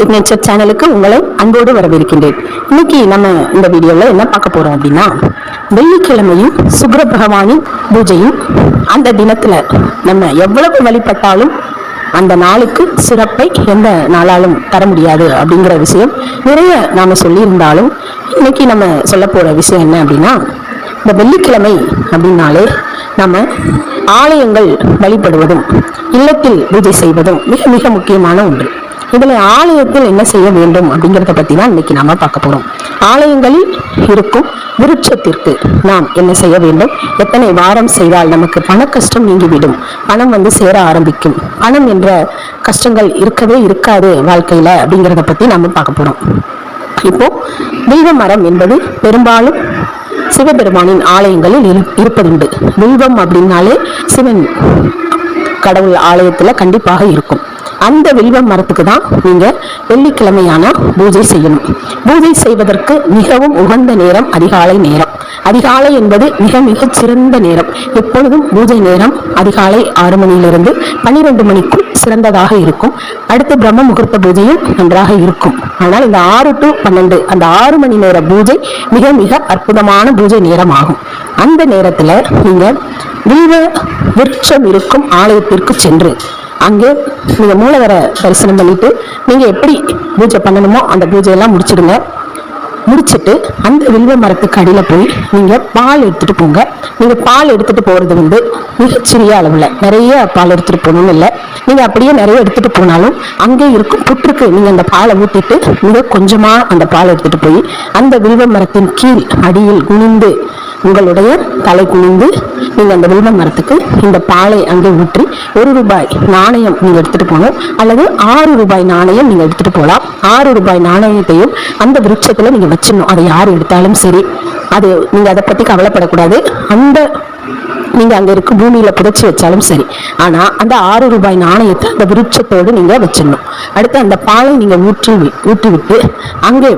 Signature சேனலுக்கு உங்களை அன்போடு வரவேற்கின்றேன். இன்னைக்கு நம்ம இந்த வீடியோவில் என்ன பார்க்க போகிறோம் அப்படின்னா வெள்ளிக்கிழமையும் சுக்கிர பகவானின் பூஜையும் அந்த தினத்தில் நம்ம எவ்வளவு வழிபட்டாலும் அந்த நாளுக்கு சிறப்பை எந்த நாளாலும் தர முடியாது அப்படிங்கிற விஷயம் நிறைய நாம சொல்லியிருந்தாலும் இன்னைக்கு நம்ம சொல்ல போகிற விஷயம் என்ன அப்படின்னா இந்த வெள்ளிக்கிழமை அப்படின்னாலே நம்ம ஆலயங்கள் வழிபடுவதும் இல்லத்தில் பூஜை செய்வதும் மிக மிக முக்கியமான ஒன்று. இதில் ஆலயத்தில் என்ன செய்ய வேண்டும் அப்படிங்கிறத பற்றி தான் இன்னைக்கு நாம் பார்க்க போகிறோம் ஆலயங்களில் இருக்கும் விருட்சத்திற்கு நாம் என்ன செய்ய வேண்டும்? எத்தனை வாரம் செய்தால் நமக்கு பண கஷ்டம் நீங்கிவிடும்? பணம் வந்து சேர ஆரம்பிக்கும். பணம் என்ற கஷ்டங்கள் இருக்கவே இருக்காது வாழ்க்கையில் அப்படிங்கிறத பற்றி நம்ம பார்க்க போகிறோம் இப்போ வில்வ மரம் என்பது பெரும்பாலும் சிவபெருமானின் ஆலயங்களில் இருப்பதுண்டு. தெய்வம் அப்படின்னாலே சிவன் கடவுள் ஆலயத்தில் கண்டிப்பாக இருக்கும். அந்த வில்வ மரத்துக்கு தான் நீங்கள் வெள்ளிக்கிழமையான பூஜை செய்யணும். பூஜை செய்வதற்கு மிகவும் உகந்த நேரம் அதிகாலை நேரம். அதிகாலை என்பது மிக மிக சிறந்த நேரம். எப்பொழுதும் பூஜை நேரம் அதிகாலை ஆறு மணியிலிருந்து பன்னிரெண்டு மணிக்குள் சிறந்ததாக இருக்கும். அடுத்து பிரம்ம முகூர்த்த பூஜையும் நன்றாக இருக்கும். ஆனால் இந்த ஆறு டு பன்னெண்டு அந்த ஆறு மணி நேர பூஜை மிக மிக அற்புதமான பூஜை நேரம் ஆகும் அந்த நேரத்தில் நீங்கள் வில்வ விருட்சம் இருக்கும் ஆலயத்திற்கு சென்று அங்கே நீங்கள் மூலவரை தரிசனம் பண்ணிவிட்டு நீங்கள் எப்படி பூஜை பண்ணணுமோ அந்த பூஜையெல்லாம் முடிச்சிடுங்க. முடிச்சுட்டு அந்த வில்வ மரத்துக்கு அடியில் போய் நீங்கள் பால் எடுத்துகிட்டு போங்க. நீங்கள் பால் எடுத்துகிட்டு போகிறது வந்து மிகச்சிறிய அளவில். நிறைய பால் எடுத்துகிட்டு போகணும்னு இல்லை. நீங்கள் அப்படியே நிறைய எடுத்துகிட்டு போனாலும் அங்கே இருக்கும் புற்றுக்கு நீங்கள் அந்த பாலை ஊற்றிட்டு மிக கொஞ்சமாக அந்த பால் எடுத்துட்டு போய் அந்த வில்வ மரத்தின் கீழ் அடியில் குனிந்து உங்களுடைய தலை குனிந்து நீங்கள் அந்த வில்வ மரத்துக்கு இந்த பாலை அங்கே ஊற்றி ஒரு ரூபாய் நாணயம் நீங்கள் எடுத்துகிட்டு போகணும். அல்லது ஆறு ரூபாய் நாணயம் நீங்கள் எடுத்துகிட்டு போகலாம். ஆறு ரூபாய் நாணயத்தையும் அந்த விருட்சத்தில் நீங்கள் வச்சிடணும். அதை யார் எடுத்தாலும் சரி. அது நீங்கள் அதை பற்றி கவலைப்படக்கூடாது. அந்த நீங்கள் அங்கே இருக்க பூமியில் புதைச்சி வச்சாலும் சரி. ஆனால் அந்த ஆறு ரூபாய் நாணயத்தை அந்த விருட்சத்தோடு நீங்கள் வச்சிடணும். அடுத்து அந்த பாலை நீங்கள் ஊற்றி வி- அங்கே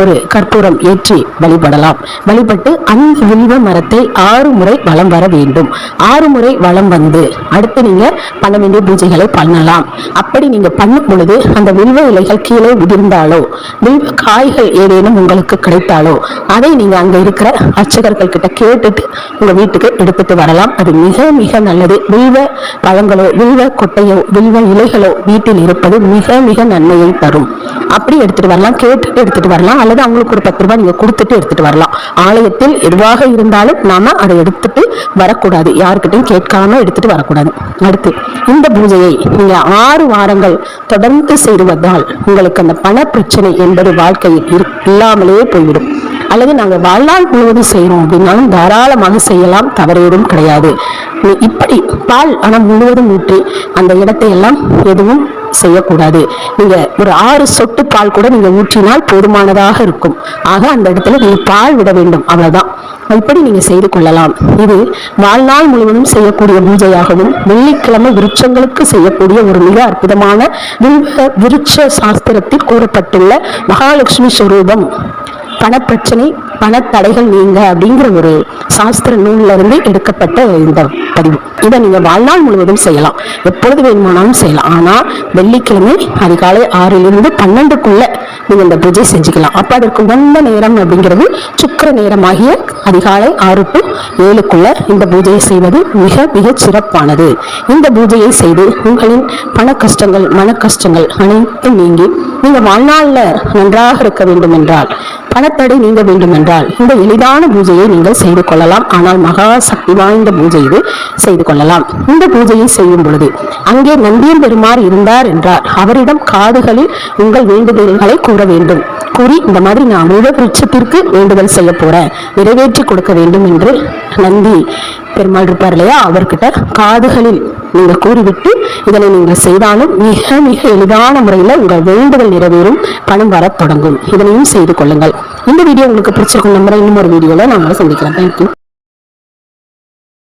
ஒரு கற்பூரம் ஏற்றி வழிபடலாம். வழிபட்டு அந்த வில்வ மரத்தை ஆறு முறை வளம் வர வேண்டும். ஆறு முறை வளம் வந்து அடுத்து நீங்கள் பண்ண வேண்டிய பூஜைகளை பண்ணலாம். அப்படி நீங்கள் பண்ணும் பொழுது அந்த வில்வ இலைகள் கீழே விதிர்ந்தாலோ வில்வ காய்கள் ஏதேனும் உங்களுக்கு கிடைத்தாலோ அதை நீங்கள் அங்கே இருக்கிற அர்ச்சகர்கள் கிட்ட கேட்டுட்டு உங்கள் வீட்டுக்கு எடுத்துட்டு வரலாம். அது மிக மிக நல்லது. வில்வ பழங்களோ வில்வ கொட்டையோ வில்வ இலைகளோ வீட்டில் இருப்பது மிக மிக நன்மையை தரும். அப்படி எடுத்துட்டு வரலாம் கேட்டுட்டு எடுத்துட்டு வரலாம் அல்லது அவங்களுக்கு ஒரு பத்து ரூபாய் நீங்க கொடுத்துட்டு எடுத்துட்டு வரலாம். ஆலயத்தில் எதுவாக இருந்தாலும் நாம அதை எடுத்துட்டு வரக்கூடாது. யாருக்கிட்டையும் கேட்காம எடுத்துட்டு வரக்கூடாது. அடுத்து இந்த பூஜையை நீங்க ஆறு வாரங்கள் தொடர்ந்து செய்வதால் உங்களுக்கு அந்த பண பிரச்சனை என்பது வாழ்க்கையில் இல்லாமலேயே இல்லாமலே போய்விடும். அல்லது நாங்கள் வாழ்நாள் முழுவதும் செய்கிறோம் அப்படின்னாலும் தாராளமாக செய்யலாம் தவறேதும் கிடையாது. இப்படி பால் ஆனால் முழுவதும் ஊற்றி அந்த இடத்தை எல்லாம் எதுவும் செய்யக்கூடாது. நீங்க ஒரு ஆறு சொட்டு பால் கூட நீங்க ஊற்றினால் போதுமானதாக இருக்கும். ஆக அந்த இடத்துல நீங்க பால் விட வேண்டும் அவ்வளவுதான். இப்படி நீங்க செய்து கொள்ளலாம். இது வாழ்நாள் முழுவதும் செய்யக்கூடிய பூஜையாகவும் வெள்ளிக்கிழமை விருட்சங்களுக்கு செய்யக்கூடிய ஒரு மிக அற்புதமான விருட்ச சாஸ்திரத்தில் கூறப்பட்டுள்ள மகாலட்சுமி ஸ்வரூபம் பணப்பிரச்சனை பணத்தடைகள் நீங்க அப்படிங்கிற ஒரு சாஸ்திர நூல்ல இருந்து எடுக்கப்பட்ட இந்த பதிவு. இதை நீங்க வாழ்நாள் முழுவதும் செய்யலாம். எப்பொழுது வேணுமானாலும் செய்யலாம். ஆனா வெள்ளிக்கிழமை அதிகாலை ஆறிலிருந்து பன்னெண்டுக்குள்ள நீங்க இந்த பூஜை செஞ்சுக்கலாம். அப்ப அதற்கு உகந்த நேரம் அப்படிங்கிறது சுக்கிர நேரமாகிய அதிகாலை ஆறு டு ஏழுக்குள்ள இந்த பூஜையை செய்வது மிக மிக சிறப்பானது. இந்த பூஜையை செய்து உங்களின் பண கஷ்டங்கள் மன கஷ்டங்கள் அனைத்தும் நீங்கி நீங்க வாழ்நாள்ல நன்றாக இருக்க வேண்டும் என்றால் பணத்தடை நீங்க வேண்டும் என்றால் இந்த எளிதான பூஜையை நீங்கள் செய்து கொள்ளலாம். ஆனால் மகா சக்தி வாய்ந்த பூஜை இது செய்து கொள்ளலாம். இந்த பூஜையை செய்யும் பொழுது அங்கே நந்தியம் பெருமார் இருந்தார் என்றார். அவரிடம் காதுகளில் உங்கள் வேண்டுதல்களை கூற வேண்டும். கூறி இந்த மாதிரி நான் விழுத விருட்சத்திற்கு வேண்டுதல் செய்ய போறேன். நிறைவேற்றி கொடுக்க வேண்டும் என்று நந்தி பெருமாள் இருப்பார் இல்லையா? அவர்கிட்ட காதுகளில் நீங்க கூறிவிட்டு இதனை நீங்கள் செய்தாலும் மிக மிக எளிதான முறையில் உங்கள் வேண்டுதல் நிறைவேறும் பணம் வரத் தொடங்கும். இதனையும் செய்து கொள்ளுங்கள். இந்த வீடியோ உங்களுக்கு பிடிச்சிருக்கும் நம்புறேன். இன்னும் ஒரு வீடியோவில் நான் சந்திக்கிறேன். தேங்க்யூ